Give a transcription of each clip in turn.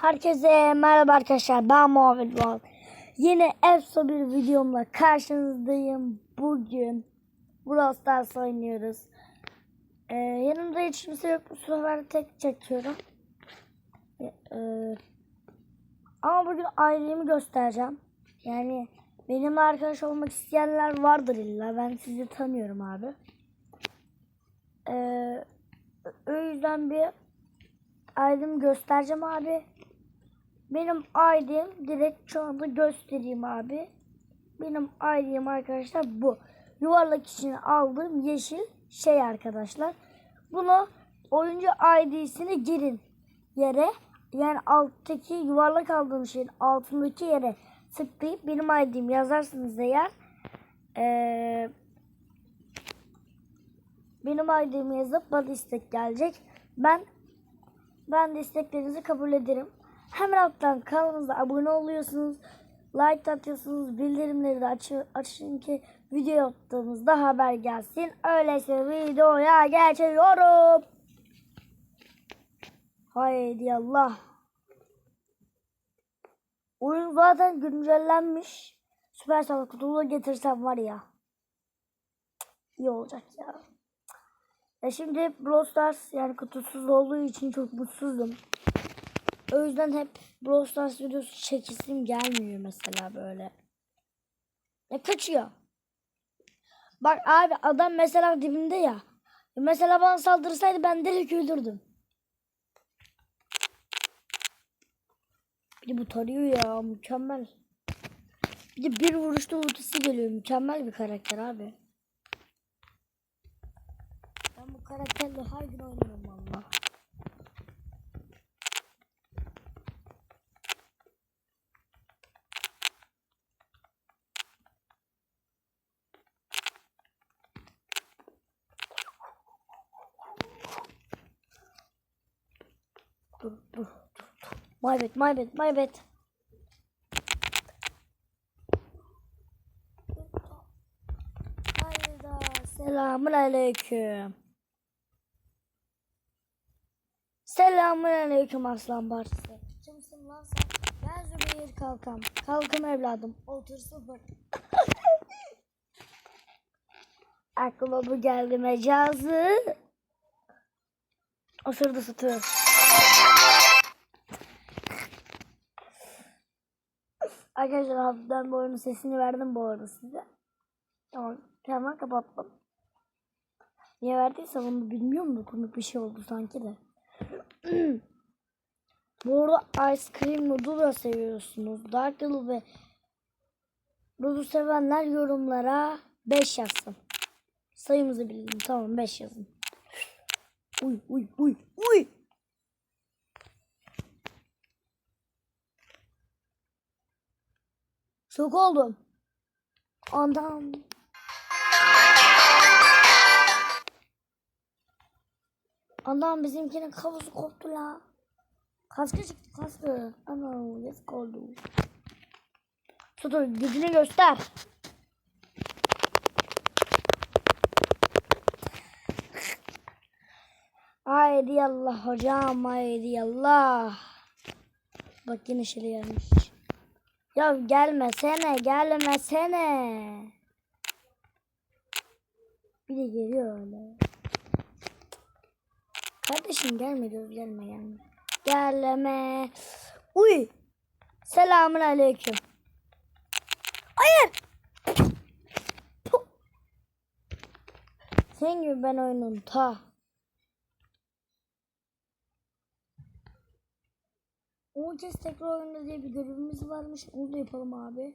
Herkese merhaba arkadaşlar ben Muhammed Doğan. Yine EFSO bir videomla karşınızdayım. Bugün Brawl Stars oynuyoruz. Ee, yanımda hiç kimse yok. Bu sefer tek çekiyorum. Ee, ama bugün ailemi göstereceğim. Yani benim arkadaş olmak isteyenler vardır illa. Ben sizi tanıyorum abi. Ee, o yüzden bir ailemi göstereceğim abi. Benim ailem direkt şu anda göstereyim abi. Benim ailem arkadaşlar bu. Yuvarlak içine aldığım yeşil şey arkadaşlar. Bunu oyuncu ID'sini girin yere yani alttaki yuvarlak aldığım şeyin altındaki yere tıklayıp benim ID'mi yazarsınız eğer ee, benim ID'mi yazıp bana istek gelecek. Ben ben de isteklerinizi kabul ederim. Hemen alttan kanalımıza abone oluyorsunuz. Like atıyorsunuz. Bildirimleri de aç açın ki video attığımızda haber gelsin. Öyleyse videoya geçiyorum. Haydi Allah. Oyun zaten güncellenmiş. Süper Savaş kutuluğu getirsem var ya. İyi olacak ya. Ya şimdi Brawl Stars yani kutusuz olduğu için çok mutsuzdum. O yüzden hep Brawl Stars videosu çekisim gelmiyor mesela böyle. Ya kaçıyor. Bak abi adam mesela dibimde ya. Mesela bana saldırsaydı ben direkt öldürdüm. Bir de bu tarıyor ya mükemmel. Bir de bir vuruşta ultisi geliyor. Mükemmel bir karakter abi. Ben bu karakterle her gün oynuyorum valla. Dur dur dur. My bad my bad my bad. Hayda selamun aleyküm. Selamun aleyküm aslan parçası. Kimsin lan sen? Ben Zübeyir Kalkam. Kalkım evladım. Otur sıfır. Aklıma bu geldi mecazı. Osurdu sütü. Arkadaşlar hafiften bu oyunun sesini verdim bu arada size. Tamam. Hemen kapattım. Niye verdiysem onu bilmiyorum da komik bir şey oldu sanki de. bu arada Ice Cream Noodle da seviyorsunuz. Dark Noodle ve Noodle sevenler yorumlara 5 yazsın. Sayımızı bilelim. Tamam 5 yazın. Uy uy uy uy. Şok oldum. Adam. Adam bizimkinin kavuzu koptu la. Kaskı çıktı kaskı. Ana yazık oldu. Tutur gücünü göster. Haydi Allah hocam haydi Allah. Bak yine şöyle gelmiş. Ya gelmesene gelmesene. Bir de geliyor öyle. Kardeşim gelme diyoruz gelme gelme. Gelme. Uy. Selamun aleyküm. Hayır. Sen gibi ben oyunun ta. On kez tekrar oyunda diye bir görevimiz varmış. Onu da yapalım abi.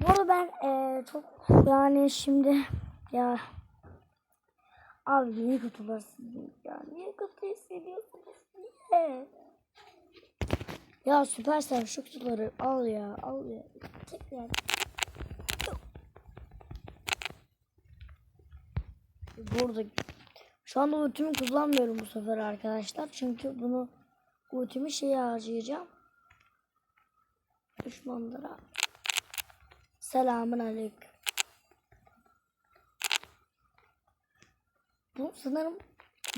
Bu arada ben eee, çok yani şimdi ya abi niye kötülersiniz ya? Niye kötü hissediyorsunuz? Niye? Ya süpersen şu kutuları al ya al ya. Tekrar. Burada şu anda ultimi kullanmıyorum bu sefer arkadaşlar. Çünkü bunu ultimi şeye harcayacağım. Düşmanlara. Selamun aleyküm. Bu sanırım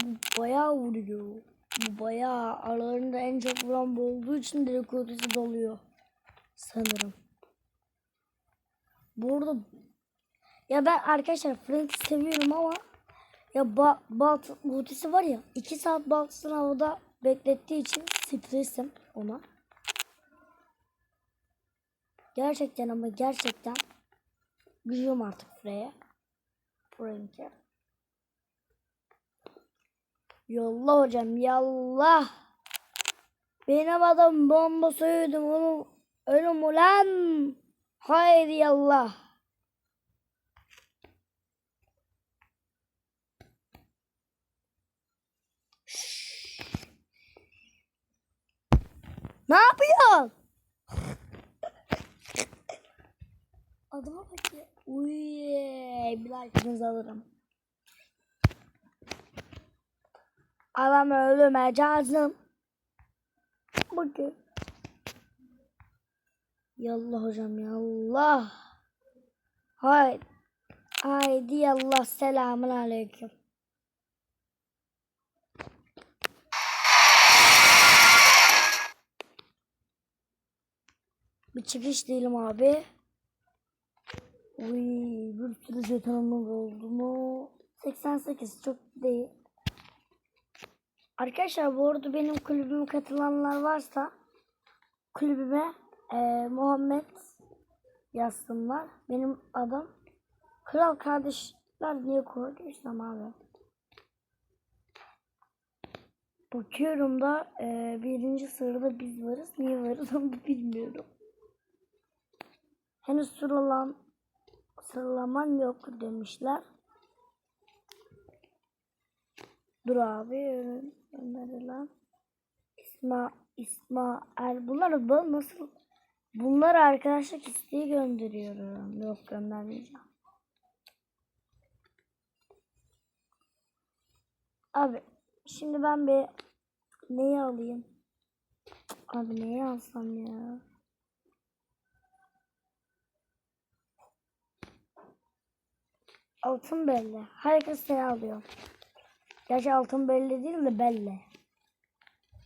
bu bayağı vuruyor. Bu bayağı aralarında en çok vuran bu olduğu için direkt ultisi doluyor. Sanırım. Bu arada ya ben arkadaşlar Frank'i seviyorum ama ya ba Balt ultisi var ya 2 saat Balt'ın havada beklettiği için stresim ona. Gerçekten ama gerçekten gülüyorum artık Freya. Frank'e. Yolla hocam yallah. Benim adam bomba söyledim onu ölüm ulan. Haydi yallah. Ne yapıyorsun? Adama bak ya. Uy, bir like'ınızı alırım. Adam öldü mecazım. Bakın. Yallah hocam yallah. Haydi. Haydi yallah selamun aleyküm. Bir çıkış değilim abi. Uy, bir sürü jetonumuz oldu mu? 88 çok değil. Arkadaşlar bu arada benim kulübüme katılanlar varsa kulübüme eee, Muhammed yazsınlar. Benim adım Kral Kardeşler niye koyduysam abi. Bakıyorum da eee, birinci sırada biz varız. Niye varız onu bilmiyorum. Henüz sıralan sıralaman yok demişler. Dur abi ön- önerilen İsma İsmail bunlar bu nasıl bunlar arkadaşlık isteği gönderiyorum. Yok göndermeyeceğim. Abi şimdi ben bir neyi alayım? Abi neyi alsam ya? Altın belli. Herkes seni alıyor. Gerçi altın belli değil de belli.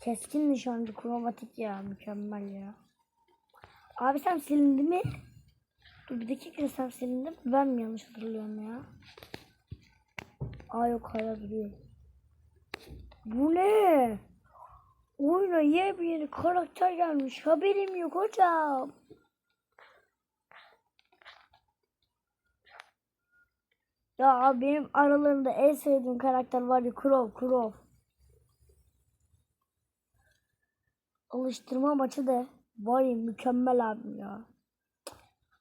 Keskin nişancı kromatik ya mükemmel ya. Abi sen silindi mi? Dur bir dakika sen silindin mi? Ben mi yanlış hatırlıyorum ya? Aa yok hala duruyor. Bu ne? Oyuna yepyeni karakter gelmiş. Haberim yok hocam. Ya benim aralarında en sevdiğim karakter var ya Crow, Crow. Alıştırma maçı da var ya mükemmel abim ya.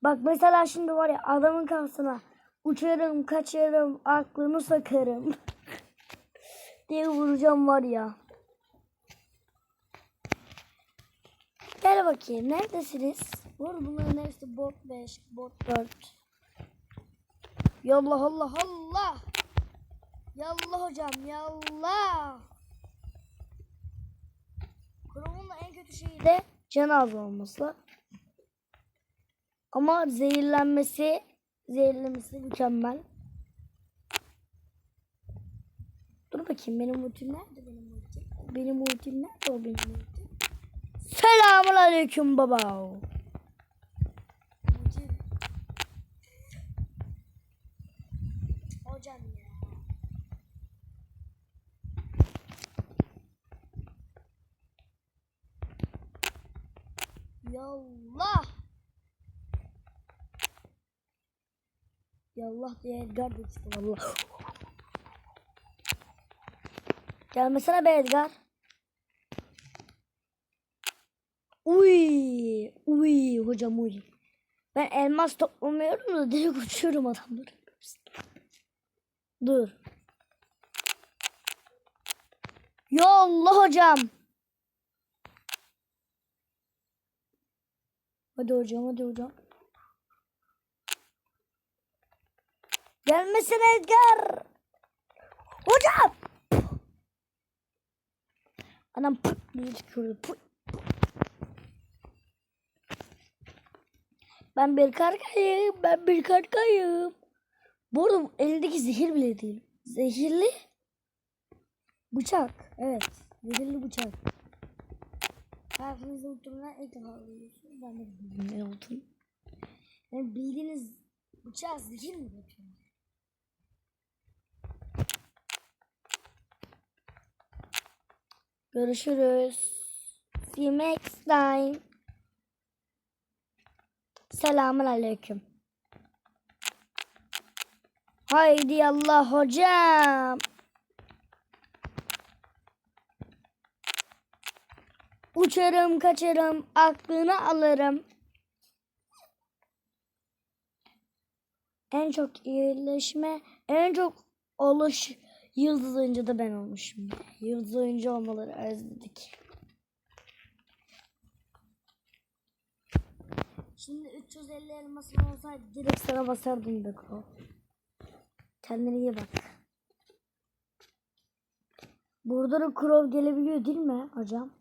Bak mesela şimdi var ya adamın kafasına uçarım, kaçarım, aklını sakarım diye vuracağım var ya. Gel bakayım neredesiniz? Vur bunların hepsi bot 5, bot 4. Yallah Allah Allah. Yallah hocam yallah. Kur'an'ın en kötü şeyi de can az olması. Ama zehirlenmesi zehirlemesi mükemmel. Dur bakayım benim ultim nerede benim ultim? Benim ultim nerede o benim ultim? Selamun aleyküm baba. Ultim. Hocam ya. Yallah. Yallah diye Edgar da çıktı valla. Gelmesene be Edgar. Uy, uy hocam uy. Ben elmas toplamıyorum da direkt uçuyorum adamları. Dur. Ya Allah hocam. Hadi hocam hadi hocam. Gelmesin Edgar. Hocam. Anam pıt diye tükürdü. Pıt. Ben bir kargayım. Ben bir kargayım. Bu arada elindeki zehir bile değil. Zehirli bıçak. Evet. Zehirli bıçak. Hayatınızda muhtemelen ilk defa duyuyorsunuz. Ben de bilmiyorum ne olduğunu. Yani bildiğiniz bıçağı zehir mi döküyorlar? Görüşürüz. See you next time. Selamun aleyküm. Haydi Allah hocam. Uçarım kaçarım aklını alırım. En çok iyileşme, en çok oluş yıldız oyuncu da ben olmuşum. Yıldız oyuncu olmaları özledik. Şimdi 350 elmasın olsaydı direkt sana basardım be kro. Kendine iyi bak. Burada da krov gelebiliyor değil mi hocam?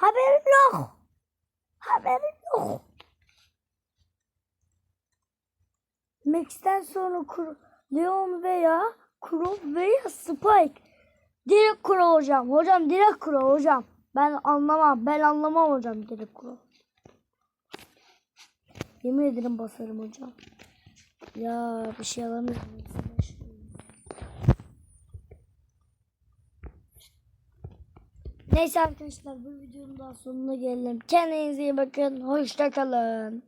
Haberim yok. Haberim. Max'ten sonra Kuro, Leon veya Krov veya Spike. Direkt Krov hocam. Hocam direkt Krov hocam. Ben anlamam. Ben anlamam hocam direkt Krov. Yemin ederim basarım hocam. Ya bir şey alamıyorum. Neyse arkadaşlar bu videonun daha sonuna gelelim. Kendinize iyi bakın. Hoşça kalın.